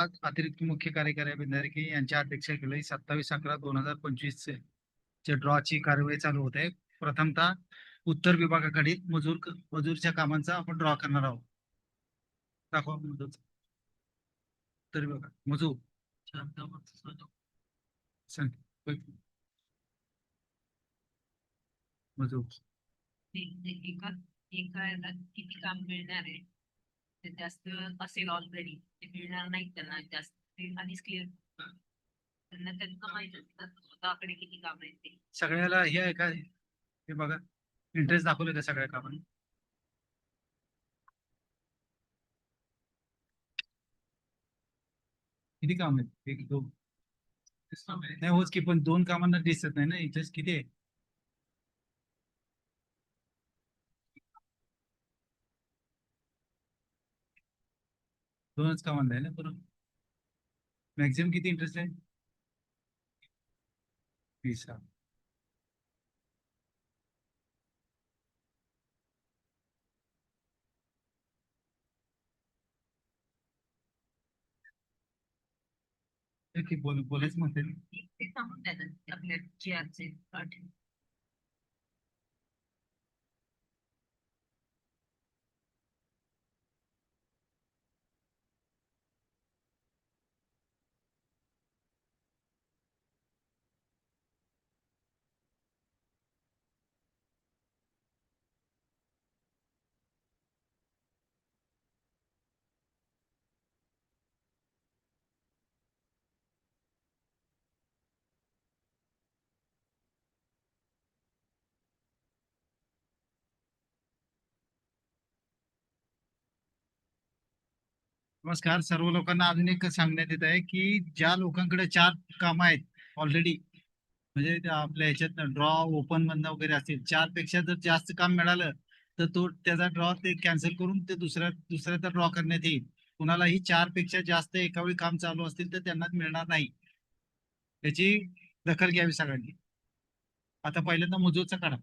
अतिरिक्त मुख्य कार्यकारी अभियांत्रिकी यांच्या अध्यक्षतेखाली सत्तावीस अकरा दोन हजार पंचवीस चे ड्रॉची कार्यवाही चालू होत. आहे प्रथमतः उत्तर विभागाकडे मजूर मजूरच्या कामांचा आपण ड्रॉ करणार आहोत. दाखवा मजूर उत्तर विभाग मजूर. मजूर. एका एका किती काम मिळणार आहे? ते जास्त असेल ऑलरेडी ते मिळणार नाही त्यांना जास्त. ते आधीच क्लिअर त्यांना त्यांना माहीत असतं स्वतःकडे किती काम आहेत ते? सगळ्याला हे आहे का? हे बघा. इंटरेस्ट दाखवले का सगळ्या कामांना? किती काम आहेत? एक दोन. नाही होच की पण दोन कामांना दिसत नाही ना. इंटरेस्ट किती आहे? दोनच कामांना आहे ना बरोबर मॅक्झिमम किती इंटरेस्ट आहे? वीस हा. हे की बोल बोलायच म्हणते. नमस्कार. सर्व लोकांना अजून एक सांगण्यात येत आहे की ज्या लोकांकडे चार कामं आहेत ऑलरेडी म्हणजे आपल्या ह्याच्यात ड्रॉ ओपन बंद वगैरे असतील चारपेक्षा जर जास्त काम मिळालं तर तो त्याचा ड्रॉ ते कॅन्सल करून ते दुसऱ्या दुसऱ्याचा ड्रॉ करण्यात येईल. कुणालाही चारपेक्षा जास्त एका वेळी काम चालू असतील तर त्यांना मिळणार नाही. त्याची दखल घ्यावी सगळ्यांनी. आता पहिल्यांदा मजूरचा काढा.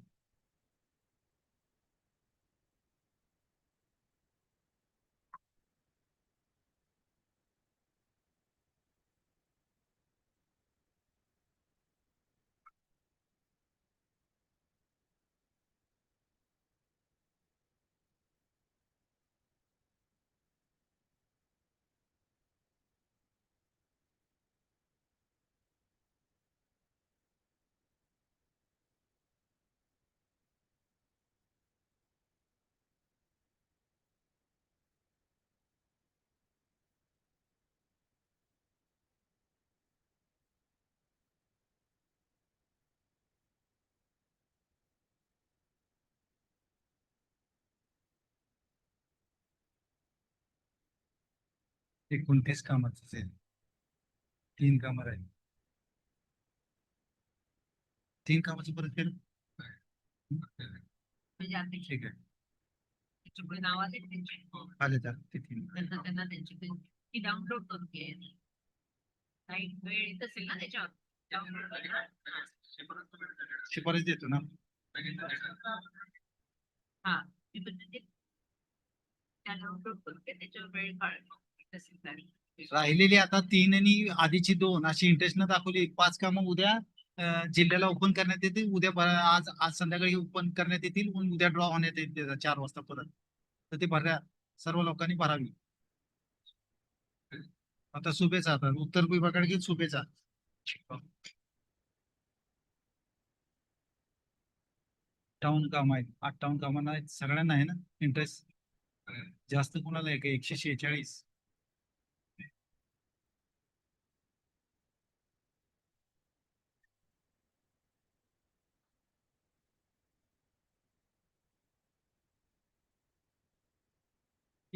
एकोणतीस कामाचं असेल. तीन कामं राहील. तीन कामाचं परत केलं? म्हणजे ठीक आहे. नाव आले तर. ते तीन. त्यांना त्यांची डाउनलोड करून घे काही वेळ येत असेल ना त्याच्यावर? डाउनलोड शिफारस देतो ना. हा ती पण त्याच्यावर वेळ काढ येत असेल गाडी राहिलेली आता तीन आणि आधीची दोन अशी इंटरेस्ट न दाखवली. पाच कामं उद्या जिल्ह्याला ओपन करण्यात येतील उद्या आज आज संध्याकाळी ओपन करण्यात येतील उद्या ड्रॉ होण्यात येईल चार वाजता परत. तर ते भरल्या सर्व लोकांनी भरावी. आता सुभेचा आता. उत्तर विभागाकडे सुभेचा अठ्ठावन्न काम आहेत. अठ्ठावन्न कामांना सगळ्यांना आहे ना इंटरेस्ट जास्त कोणाला आहे का? एकशे शेहेचाळीस हम्म. ते एवढं- हम्म. करा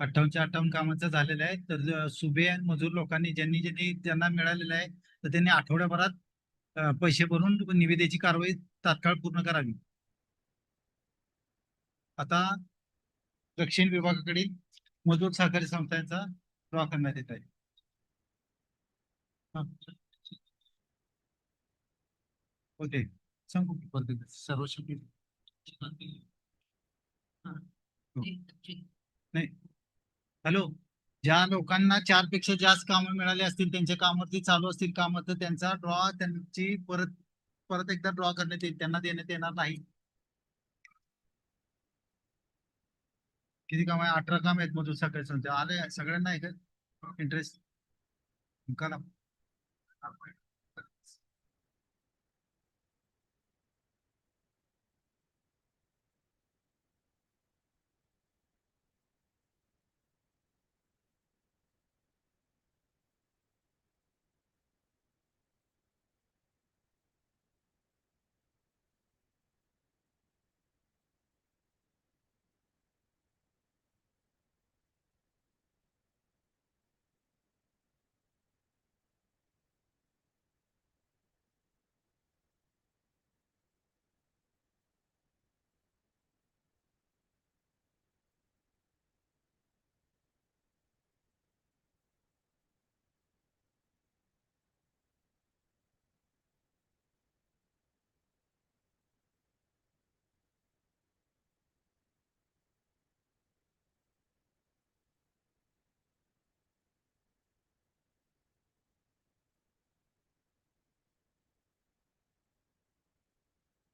अठ्ठावन्नच्या अठ्ठावन्न कामाचं झालेलं आहे. तर सुबे आणि मजूर लोकांनी ज्यांनी ज्यांनी त्यांना मिळालेलं आहे तर त्यांनी आठवड्याभरात पैसे भरून निविदेची कारवाई तात्काळ पूर्ण करावी. आता दक्षिण विभागाकडील मजूर सहकारी संस्थांचा ड्रॉ करण्यात येत आहे. हा. ओके. सांगू सर्व शेवटी हॅलो ज्या लोकांना चारपेक्षा जास्त कामं मिळाली असतील त्यांच्या कामावरती चालू असतील कामं तर त्यांचा ड्रॉ त्यांची परत परत एकदा ड्रॉ करण्यात येईल. त्यांना देण्यात येणार नाही. किती काम आहे? अठरा काम आहेत मधून सकाळी संध्या आले सगळ्यांना आहे का? इंटरेस्ट करा.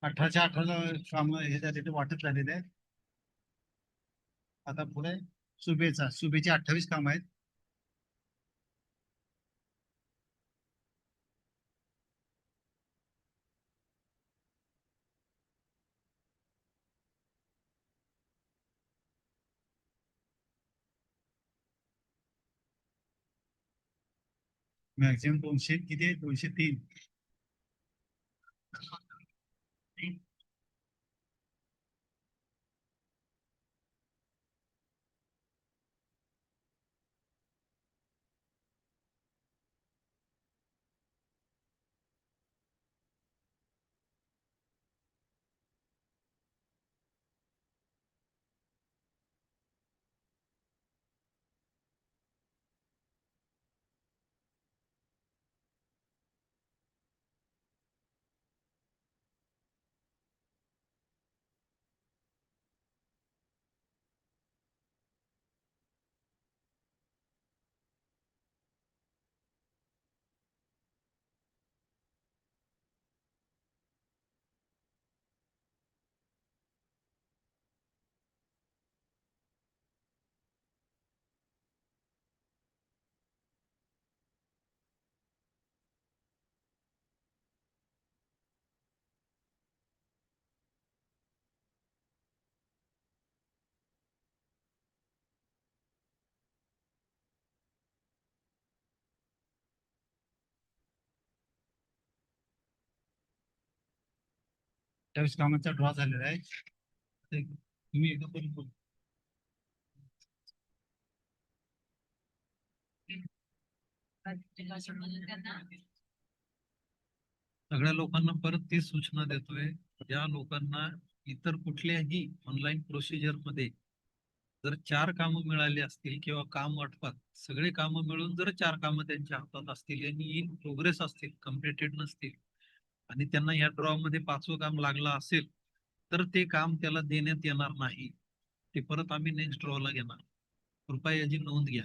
अठराच्या अठरा काम हे झालेले वाटत झालेले आहेत आता पुढे सुबेचा सुबेचे अठ्ठावीस काम आहेत. मॅक्झिमम दोनशे किती आहे? दोनशे तीन. अठ्ठावीस कामाचा ड्रॉ झालेला आहे. तुम्ही एकदा पण बोल- सगळ्या लोकांना परत ती सूचना देतोय. ज्या लोकांना इतर कुठल्याही ऑनलाईन प्रोसिजरमध्ये जर चार कामं मिळाली असतील किंवा काम वाटपात सगळे कामं मिळून जर चार कामं त्यांच्या हातात असतील आणि इन प्रोग्रेस असतील कम्प्लिटेड नसतील आणि त्यांना या ड्रॉ मध्ये पाचवं काम लागलं असेल तर ते काम त्याला देण्यात येणार नाही. ते परत आम्ही नेक्स्ट ड्रॉला घेणार. कृपया याची नोंद घ्या.